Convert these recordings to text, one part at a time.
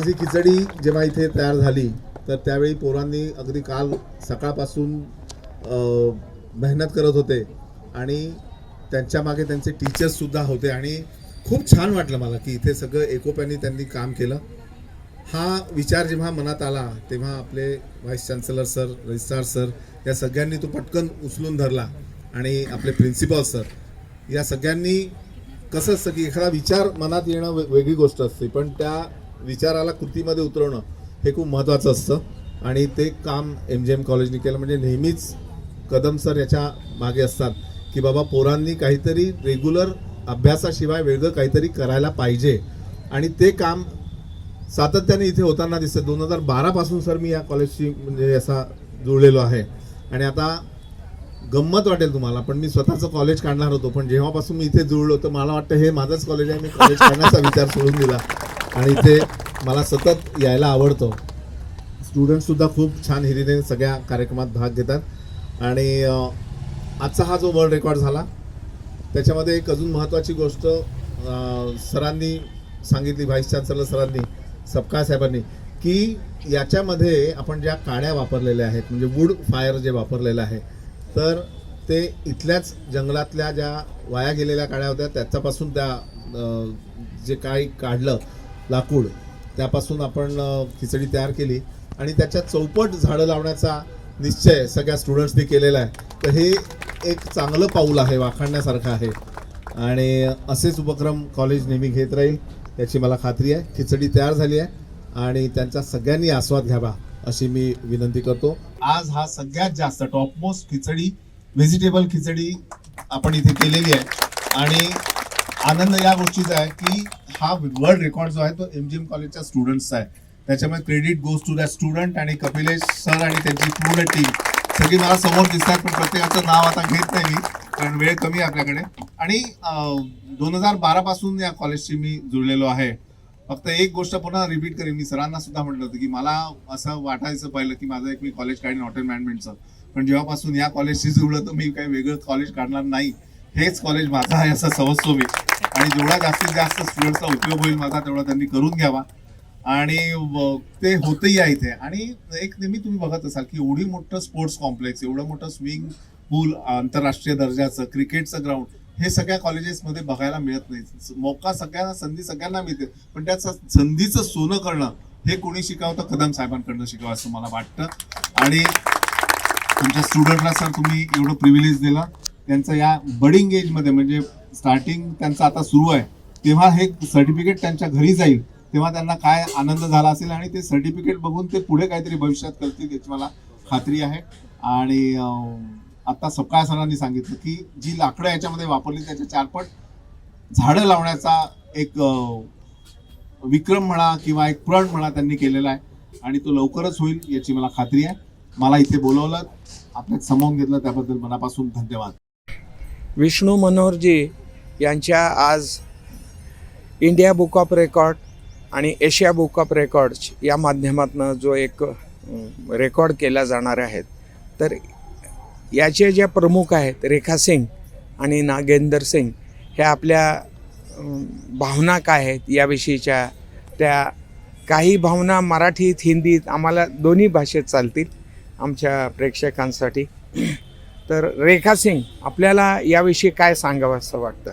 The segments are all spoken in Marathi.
खिचडी जेव्हा इथे तयार झाली तर त्यावेळी पोरांनी अगदी काल सकाळपासून मेहनत करत होते आणि त्यांच्या मागे त्यांचे टीचर्स सुद्धा होते आणि खूप छान वाटलं मला की इथे सगळं एकोप्याने त्यांनी काम केलं. हा विचार जेव्हा मनात आला तेव्हा आपले vice chancellor sir registrar sir या सगळ्यांनी तो पटकन उचलून धरला आणि आपले प्रिन्सिपॉल सर या सगळ्यांनी कसं असतं की एखादा विचार मनात येणं वेगळी गोष्ट असते पण त्या विचाराला कृतीमध्ये उतरवणं हे खूप महत्त्वाचं असतं. आणि ते काम एम जी एम कॉलेजने केलं. म्हणजे नेहमीच कदम सर याच्या मागे असतात की बाबा पोरांनी काहीतरी रेग्युलर अभ्यासाशिवाय वेगळं काहीतरी करायला पाहिजे. आणि ते काम सातत्याने इथे होताना दिसतं. दोन हजार बारापासून सर मी या कॉलेजशी म्हणजे असा जुळलेलो आहे. आणि आता गंमत वाटेल तुम्हाला पण मी स्वतःचं कॉलेज काढणार होतो. पण जेव्हापासून मी इथे जुळलो तर मला वाटतं हे माझंच कॉलेज आहे. मी कॉलेज काढण्याचा विचार सोडून दिला. आणि ते मला सतत यायला आवडतं. स्टुडंटसुद्धा खूप छान हिरीने सगळ्या कार्यक्रमात भाग घेतात. आणि आजचा हा जो वर्ल्ड रेकॉर्ड झाला त्याच्यामध्ये एक अजून महत्त्वाची गोष्ट सरांनी सांगितली व्हाईस चान्सलर सरांनी सपकाळ साहेबांनी की याच्यामध्ये आपण ज्या काड्या वापरलेल्या आहेत म्हणजे वूड फायर जे वापरलेलं आहे तर ते इथल्याच जंगलातल्या ज्या वाया गेलेल्या काड्या होत्या त्याच्यापासून त्या जे काही काढलं लाकूड. त्यापासून आपण खिचडी तयार केली. आणि त्याच्या चौपट झाडं लावण्याचा निश्चय सगळ्या स्टुडंट्सनी केलेला आहे. तर हे एक चांगलं पाऊल आहे वाखाणण्यासारखं आहे. आणि असेच उपक्रम कॉलेज नेहमी घेत राहील याची मला खात्री आहे. खिचडी तयार झाली आहे आणि त्यांचा सगळ्यांनी आस्वाद घ्यावा अशी मी विनंती करतो. आज हा सगळ्यात जास्त टॉपमोस्ट खिचडी व्हेजिटेबल खिचडी आपण इथे केलेली आहे. आणि आनंद या गोष्टीचा आहे की हा वर्ल्ड रेकॉर्ड जो आहे तो एम जी एम कॉलेजच्या स्टुडंट्सचा आहे. त्याच्यामुळे credit goes to that student आणि कपिलेश सर आणि त्यांची पूर्ण टीम सगळी मला समोर दिसतात पण प्रत्येकाचं नाव आता घेत नाही मी कारण वेळ कमी आहे आपल्याकडे. आणि दोन हजार बारापासून या कॉलेजशी मी जुळलेलो आहे. फक्त एक गोष्ट पुन्हा रिपीट करेन मी सरांना सुद्धा म्हटलं होतं की मला असं वाटायचं पहिलं की माझं एक मी कॉलेज काढीन हॉटेल मॅनेजमेंटचं पण जेव्हापासून या कॉलेजशी जुळलं तर मी काही वेगळं कॉलेज काढणार नाही. हेच कॉलेज माझं आहे असं समजतो मी. आणि जेवढा जास्तीत जास्त स्टुडंटचा उपयोग होईल माझा तेवढा त्यांनी करून घ्यावा. आणि ते होतही आहे इथे. आणि एक नेहमी तुम्ही बघत असाल की एवढी मोठं स्पोर्ट्स कॉम्प्लेक्स एवढं मोठं स्विमिंग पूल आंतरराष्ट्रीय दर्जाचं क्रिकेटचं ग्राउंड हे सगळ्या कॉलेजेसमध्ये बघायला मिळत नाही. मोका सगळ्यांना संधी सगळ्यांना मिळते. पण त्या स- संधीचं सोनं करणं हे कोणी शिकावं तर कदम साहेबांकडनं शिकावं असं मला वाटतं. आणि तुमच्या स्टुडंटला सर तुम्ही एवढं प्रिव्हिलेज दिला. त्यांचं या बडिंग एजमध्ये म्हणजे स्टार्टिंग त्यांचं आता सुरू आहे. तेव्हा हे सर्टिफिकेट त्यांच्या घरी जाईल. तेव्हा त्यांना काय आनंद झाला असेल आणि ते सर्टिफिकेट बघून ते पुढे काहीतरी भविष्यात करतील याची मला खात्री आहे. आणि आता सकाळ सरांनी सांगितलं की जी लाकडं याच्यामध्ये वापरली त्याच्या चारपट झाडं लावण्याचा एक विक्रम म्हणा किंवा एक प्रण म्हणा त्यांनी केलेला आहे. आणि तो लवकरच होईल याची मला खात्री आहे. मला इथे बोलवलं. आपल्यात समोर घेतलं. त्याबद्दल मनापासून धन्यवाद. विष्णू मनोहरजी यांच्या आज इंडिया बुक ऑफ रेकॉर्ड आणि एशिया बुक ऑफ रेकॉर्ड्स या माध्यमातून जो एक रेकॉर्ड केला जाणार आहेत. तर याचे ज्या प्रमुख आहेत रेखा सिंग आणि नागेंदर सिंग हे आपल्या भावना काय आहेत याविषयीच्या त्या काही भावना मराठीत हिंदीत आम्हाला दोन्ही भाषेत चालतील आमच्या प्रेक्षकांसाठी. तर रेखा सिंग आपल्याला याविषयी काय सांगावं असं वाटतं?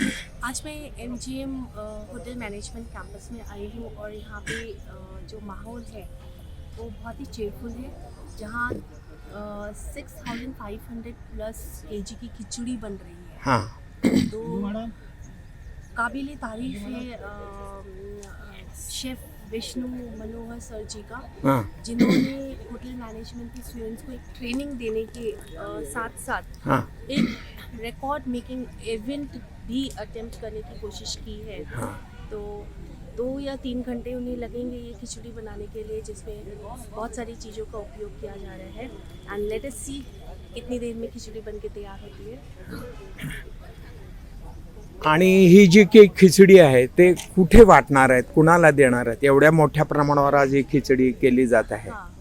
आज मैं M G M hotel management campus में आई हूँ और यहाँ पे जो माहौल है वो बहुत ही चेयरफुल है जहाँ six thousand five hundred plus K G की खिचड़ी बन रही है। हाँ। तो काबिल तारीफ़ है शेफ विष्णु मनोहर सर जी का हाँ। जिन्होंने होटल मैनेजमेंट के स्टूडेंट्स को एक ट्रेनिंग देने के अ, साथ साथ हाँ। एक रिकॉर्ड मेकिंग इवेंट भी अटेम्प्ट करने की कोशिश की है। हां। तो दो या तीन घंटे उन्हें लगेंगे ये खिचड़ी बनाने के लिए जिसमें बहुत सारी चीज़ों का उपयोग किया जा रहा है। एंड लेट अस सी कितनी देर में खिचड़ी बन के तैयार होती है। आणि ही जी की खिचडी आहे ते कुठे वाटणार आहेत कुणाला देणार आहेत? एवढ्या मोठ्या प्रमाणावर आज ही खिचडी केली जात आहे. हाँ।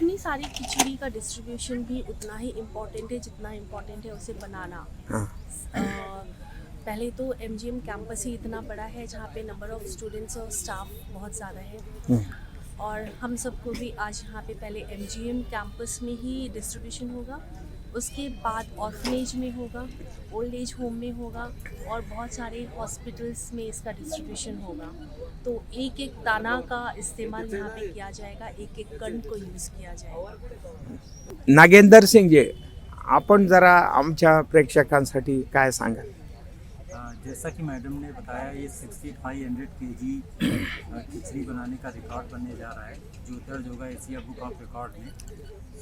इतनी सारी खिचड़ी का डिस्ट्रीब्यूशन भी उतना ही इम्पोर्टेंट है जितना इम्पोर्टेंट है उसे बनाना। हाँ। पहले तो एम जी कैंपस ही इतना बड़ा है जहाँ पे नंबर ऑफ़ स्टूडेंट्स और स्टाफ बहुत ज़्यादा है। हम्म, और हम सबको भी आज यहाँ पे पहले एमजीएम कैंपस में ही डिस्ट्रीब्यूशन होगा। उसके बाद ऑर्फनेज में होगा ओल्ड एज होम में होगा और बहुत सारे हॉस्पिटल्स में इसका डिस्ट्रीब्यूशन होगा। तो एक एक ताना का इस्तेमाल यहाँ पे किया जाएगा एक एक कण को यूज़ किया जाएगा। नागेंद्र सिंह जी आपण जरा आम प्रेक्षक आ, जैसा कि मैडम ने बताया ये sixty five hundred K G khichdi बनाने का रिकॉर्ड बनने जा रहा है। जो दर्ज होगा एशिया बुक ऑफ़ रिकॉर्ड में।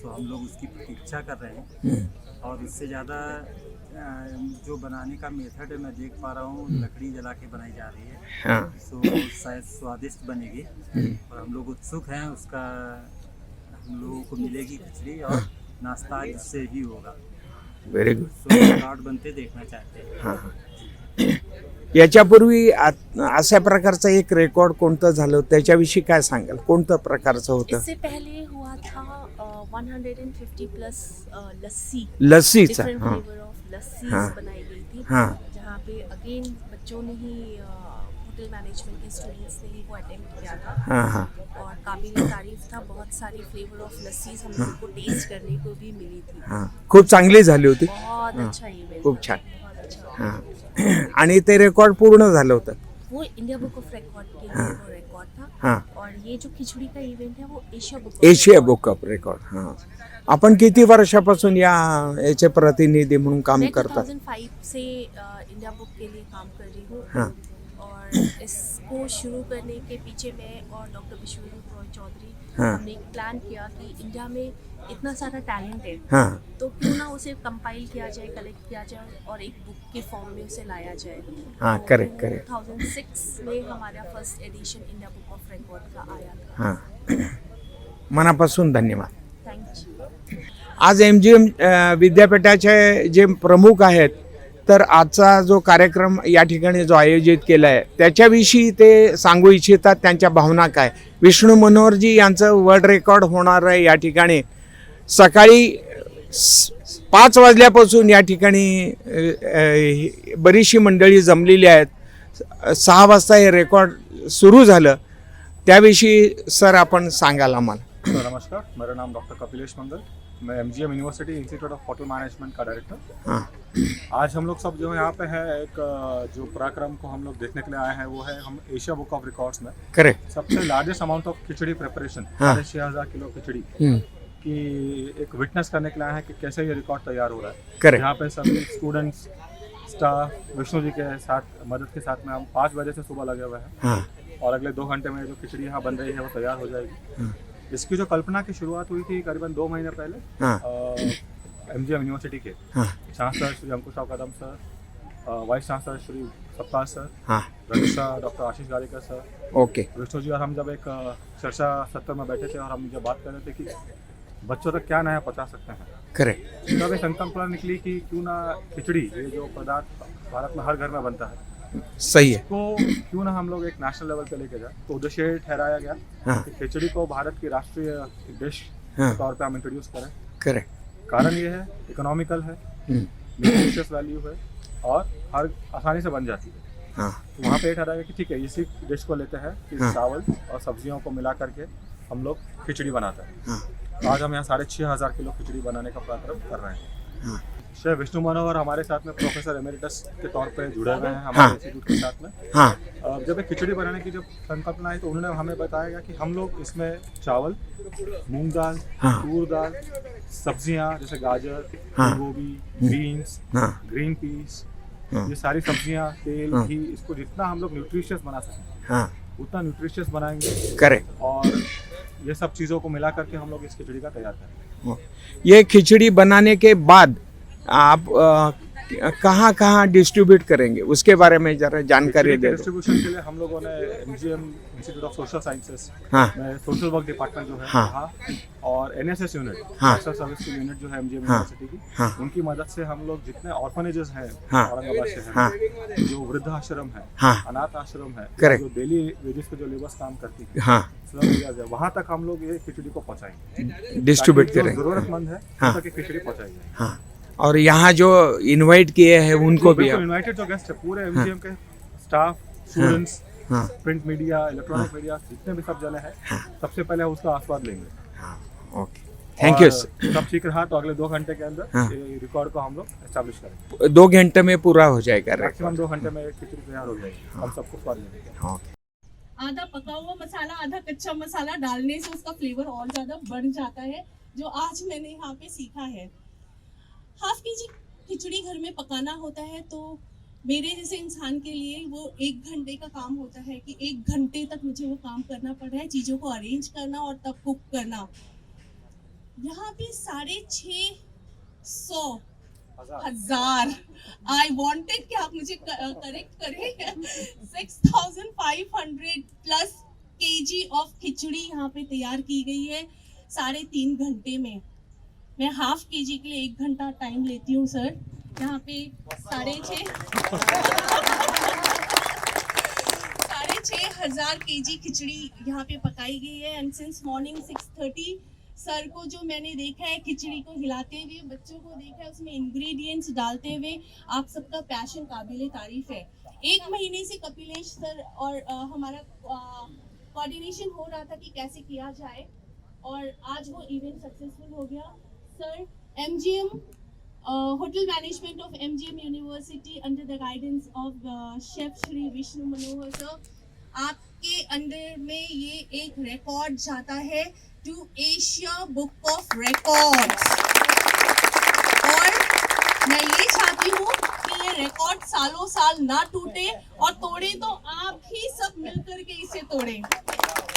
सो हम लोग उसकी प्रतीक्षा कर रहे हैं। और इससे ज़्यादा जो बनाने का मेथड है मैं देख पा रहा हूँ लकड़ी जला के बनाई जा रही है। हाँ। सो शायद स्वादिष्ट बनेगी। और हम लोग उत्सुक हैं उसका हम लोगों को मिलेगी खिचड़ी और नाश्ता इससे ही होगा। वेरी गुड सो रिकॉर्ड बनते देखना चाहते हैं। हाँ हाँ. याच्यापूर्वी अशा प्रकारचं एक रेकॉर्ड कोणतं झालं त्याच्याविषयी काय सांगाल? कोणतं प्रकारचं होतं? इससे पहले हुआ था प्लस लस्सी. लस्सीचं डिफरेंट हां. फ्लेवर ऑफ लस्सी हाँ। बनाई गई थी. हाँ। जहाँ पे अगेन बच्चों ने ही होटल मैनेजमेंट के स्टूडेंट्स ने ही वो अटेम्प्ट किया था. हां हां. और काबिल तारीफ था बहुत सारी फ्लेवर ऑफ लस्सीज हम लोग को टेस्ट करने को भी मिली थी. हां. खूप चांगली झाली होती. बहुत अच्छा इवेंट खूप छान. हां. आणि ते रेकॉर्ड पूर्ण झालं होतं. वो इंडिया बुक ऑफ रिकॉर्ड के लिए हाँ। वो रिकॉर्ड था हां. और ये जो खिचड़ी का इवेंट है वो Asia book Asia book of record हां. आपण किती वर्षापासून या याचे प्रतिनिधी म्हणून काम करतात? 2005 से इंडिया बुक के लिए काम कर रही हूँ। हाँ। इसको शुरू करने के पीछे मैं और डॉक्टर विश्वरूप रॉय चौधरी हाँ। हमने एक प्लान किया कि इंडिया में इतना सारा टैलेंट है हाँ। तो क्यों ना उसे कंपाइल किया जाए कलेक्ट किया जाए और एक बुक के फॉर्म में उसे लाया जाए। हाँ, correct, correct. 2006 में हमारा first edition India book of record का आया था। हाँ। मनापासून धन्यवाद। थैंक यू आज एम जी एम विद्यापीठाचे जे प्रमुख आहेत तर आजचा जो कार्यक्रम या ठिकाणी जो आयोजित केला आहे त्याच्याविषयी ते सांगू इच्छितात त्यांच्या भावना काय? विष्णू मनोहरजी यांचं वर्ल्ड रेकॉर्ड होणार आहे या ठिकाणी. सकाळी पाच वाजल्यापासून या ठिकाणी बरीचशी मंडळी जमलेली आहेत. सहा वाजता हे रेकॉर्ड सुरू झालं. त्याविषयी सर आपण सांगाल आम्हाला. नमस्कार. मेरा नाम डॉक्टर कपिलेश मंगल. मैं M university institute of hotel management का डायरेक्टर हां. आज हम लोग सब जो यहाँ पे है एक जो पराक्रम को हम लोग देखने के लिए आए हैं वो है हम एशिया बुक ऑफ़ रिकॉर्ड्स में। करेक्ट सबसे largest amount of khichdi preparation हाँ। साढ़े छः हज़ार किलो खिचड़ी। हम्म, की एक विटनेस करने के लिए आए हैं कि कैसे ये रिकॉर्ड तैयार हो रहा है। करेक्ट यहाँ पे सभी स्टूडेंट्स स्टाफ विष्णु जी के साथ मदद के साथ में हम पाँच बजे से सुबह लगे हुए हैं। हाँ। और अगले दो घंटे में जो खिचड़ी यहाँ बन रही है वो तैयार हो जाएगी। हाँ। इसकी जो कल्पना की शुरुआत हुई थी करीबन दो महीने पहले एम जी एम यूनिवर्सिटी के। हाँ। Chancellor Shri Ankush Kadam sir vice chancellor Shri सप्ताह सर हाँ। Registrar doctor Ashish Garekar sir. Okay. Vishnu ji और हम जब एक चर्चा सत्र में बैठे थे और हम जब बात कर रहे थे कि बच्चों तक क्या नया पहुँचा सकते हैं। करेक्ट। तब एक संकल्पना निकली कि क्यों ना खिचड़ी ये जो पदार्थ भारत में हर घर में बनता है सही है। तो क्यों ना हम लोग एक नेशनल लेवल पे लेके जाए? तो उद्देश्य ठहराया गया हाँ। कि खिचड़ी को भारत की राष्ट्रीय डिश हाँ। के तौर पे हम इंट्रोड्यूस करें। करेक्ट। कारण ये है इकोनॉमिकल है हम्म, न्यूट्रिशियस वैल्यू है और हर आसानी से बन जाती है। हाँ। तो वहाँ पे एक ठहराया कि ठीक है इसी डिश को लेते हैं कि हाँ। चावल और सब्जियों को मिला करके हम लोग खिचड़ी बनाते हैं। हाँ। तो आज हम यहाँ साढ़े छः हज़ार किलो खिचड़ी बनाने का प्रारंभ कर रहे हैं। हाँ। श्री विष्णु मनोहर हमारे साथ में प्रोफेसर एमेरिटस के तौर पे जुड़े हुए हैं हाँ। हमारे इंस्टीट्यूट के साथ में हाँ जब एक खिचड़ी बनाने की जब संकल्पना आई तो उन्होंने हमें बताया गया कि हम लोग इसमें चावल मूंग दाल हाँ। तूर दाल सब्ज़ियाँ जैसे गाजर हाँ। गोभी। बीन्स हाँ ग्रीन पीस हाँ। ये सारी सब्ज़ियाँ तेल हाँ। घी इसको जितना हम लोग न्यूट्रिशियस बना सकें हाँ उतना न्यूट्रिशियस बनाएँगे करेक्ट और ये सब चीज़ों को मिला करके हम लोग इस खिचड़ी का तैयार करेंगे ये खिचड़ी बनाने के बाद आप कहाँ कहाँ डिस्ट्रीब्यूट करेंगे उसके बारे में जरा जानकारी दे डिस्ट्रीब्यूशन के लिए हम लोगों ने MGM institute of social sciences हाँ सोशल वर्क डिपार्टमेंट जो है हाँ। और एनएसएस यूनिट हाँ। नेशनल सर्विस की यूनिट जो है एमजीएम हाँ। यूनिवर्सिटी की हाँ उनकी मदद से हम लोग जितने ऑर्फनेजेस हैं हाँ। औरंगाबाद शहर हाँ में जो वृद्धाश्रम है हाँ अनाथ आश्रम है Correct. जो डेली वेजेस पे जो लेबर्स काम करती है हाँ है वहाँ तक हम लोग ये खिचड़ी को पहुँचाएँगे डिस्ट्रीब्यूट करेंगे जरूरतमंद है हाँ। खिचड़ी पहुँचाई जाए हाँ और यहाँ जो इनवाइट किए हैं उनको भी इनवाइटेड जो गेस्ट है पूरे एमजीएम के स्टाफ स्टूडेंट्स हाँ। प्रिंट मीडिया इलेक्ट्रॉनिक मीडिया जितने भी सब जने हैं सबसे पहले हम उसका आस्वाद लेंगे। हाँ ओके थैंक यू सब ठीक रहा तो अगले दो घंटे के अंदर हाँ। रिकॉर्ड को हम लोग एस्टेब्लिश करेंगे। दो घंटे में पूरा हो जाएगा मैक्सिमम दो घंटे में खिचड़ी तैयार हो जाएगी। हम सबको स्वाद लेंगे। आधा पका हुआ मसाला आधा कच्चा मसाला डालने से उसका फ्लेवर और ज़्यादा बढ़ जाता है जो आज मैंने यहाँ पे सीखा है। हाफ़ के जी खिचड़ी घर में पकाना होता है तो मेरे जैसे इंसान के लिए वो एक घंटे का काम होता है कि एक घंटे तक मुझे वो काम करना पड़ रहा है चीज़ों को अरेंज करना और तब कुक करना। यहाँ पे साढ़े छ सौ हज़ार। आई वांटेड कि आप मुझे करेक्ट करें। Six thousand five hundred plus K G of khichdi यहाँ पे तैयार की गई है साढ़े तीन घंटे में। मैं हाफ़ के जी के लिए एक घंटा टाइम लेती हूँ सर यहाँ पे साढ़े छः साढ़े छः हज़ार के जी खिचड़ी यहाँ पे पकाई गई है and since morning six thirty sir को जो मैंने देखा है खिचड़ी को हिलाते हुए बच्चों को देखा है उसमें इंग्रेडिएंट्स डालते हुए आप सबका पैशन काबिल तारीफ़ है। एक महीने से कपिलेश सर और अ, हमारा कोऑर्डिनेशन हो रहा था कि कैसे किया जाए और आज वो इवेंट सक्सेसफुल हो गया। Sir MGM hotel management of MGM university under the guidance of chef Shri Vishnu Manohar sir आपके अंडर में ये एक रिकॉर्ड जाता है to Asia book of records और मैं ये चाहती हूँ कि ये रिकॉर्ड सालों साल ना टूटे और तोड़े तो आप ही सब मिलकर के इसे तोड़े।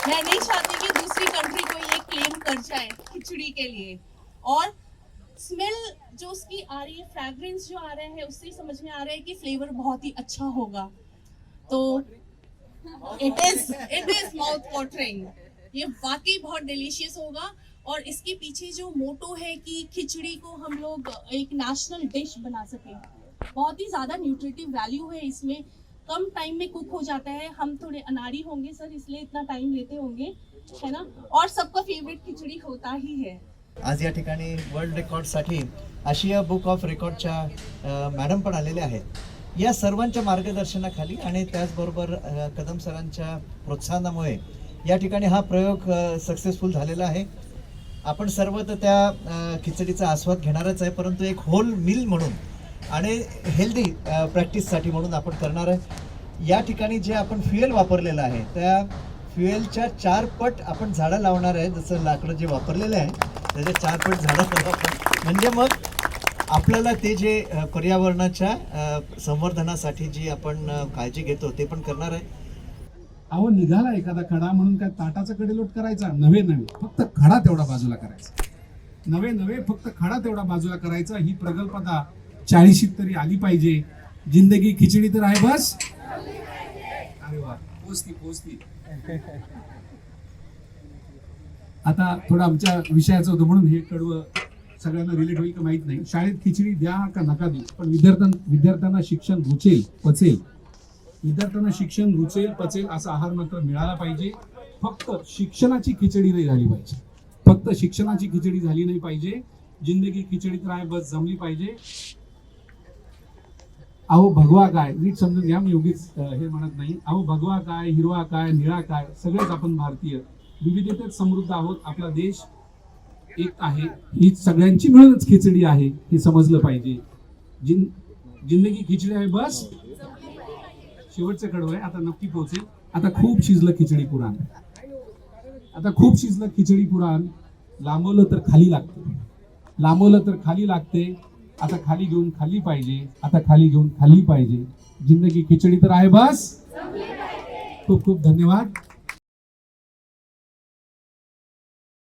मैं नहीं चाहती कि दूसरी कंट्री को ये क्लेम कर जाए खिचड़ी के लिए। और स्मेल जो उसकी आ रही है फ्रेग्रेंस जो आ रहा है, उससे समझ में आ रहा है कि फ्लेवर बहुत ही अच्छा होगा। तो it is it is mouth watering ये वाकई बहुत डिलीशियस होगा। और इसके पीछे जो मोटो है कि खिचड़ी को हम लोग एक नेशनल डिश बना सके। बहुत ही ज़्यादा न्यूट्रिटिव वैल्यू है इसमें। कम टाइम में कुक हो जाता है। हम थोड़े अनाड़ी होंगे सर इसलिए इतना टाइम लेते होंगे, है ना? और सबका फेवरेट खिचड़ी होता ही है। आज या ठिकाणी वर्ल्ड रेकॉर्डसाठी आशिया बुक ऑफ रेकॉर्डच्या मॅडम पण आलेल्या आहेत. या सर्वांच्या मार्गदर्शनाखाली आणि त्याचबरोबर कदम सरांच्या प्रोत्साहनामुळे या ठिकाणी हा प्रयोग सक्सेसफुल झालेला आहे. आपण सर्व तर त्या खिचडीचा आस्वाद घेणारच आहे परंतु एक होल मिल म्हणून आणि हेल्दी प्रॅक्टिससाठी म्हणून आपण करणार आहे. या ठिकाणी जे आपण फ्युएल वापरलेलं आहे त्या फ्युएलच्या चार पट आपण झाडं लावणार आहे जसं लाकडं जे वापरलेलं आहे त्याच्या चार पट झाडं म्हणजे मग आपल्याला ते जे पर्यावरणाच्या संवर्धनासाठी जी आपण काळजी घेतो ते पण करणार आहे. अहो निघाला एखादा खडा म्हणून काय ताटाचा कडेलोट करायचा? नव्हे नव्हे फक्त खडा तेवढा बाजूला करायचा. नव्हे नव्हे फक्त खडा तेवढा बाजूला करायचा. ही प्रगल्पता चाळीशीत तरी आली पाहिजे. जिंदगी खिचडी तर आहे बस. अरे वा. पोचती पोचती. आता थोडं आमच्या विषयाचं होतं म्हणून हे कडवं सगळ्यांना रिलेट होईल का माहीत नाही. शाळेत खिचडी द्या का नका देऊ. पण विद्यार्थ्यां विद्यार्थ्यांना शिक्षण रुचेल पचेल. विद्यार्थ्यांना शिक्षण रुचेल पचेल असा आहार मात्र मिळाला पाहिजे. फक्त शिक्षणाची खिचडी नाही झाली पाहिजे. फक्त शिक्षणाची खिचडी झाली नाही पाहिजे. जिंदगी खिचडी राय बस जमली पाहिजे. अहो भगवा काय नीट समजून घ्या मी उगीच हे म्हणत नाही. अहो भगवा काय हिरवा काय निळा काय सगळेच आपण भारतीय. विविधतेत समृद्ध आहोत. आपला देश एक आहे. ही सगळ्यांची मिळूनच खिचडी आहे हे समजलं पाहिजे. जिन जिंदगी खिचडी आहे बस. शेवटचं कडवं आहे. आता नक्की पोहोचेल आता खूप शिजलं खिचडी पुराण. आता खूप शिजलं खिचडी पुराण. लांबवलं तर खाली लागते. लांबवलं तर खाली लागते. आता खाली घेऊन खाली पाहिजे. आता खाली घेऊन खाली पाहिजे. जिंदगी खिचडी तर आहे बस. खूप खूप धन्यवाद.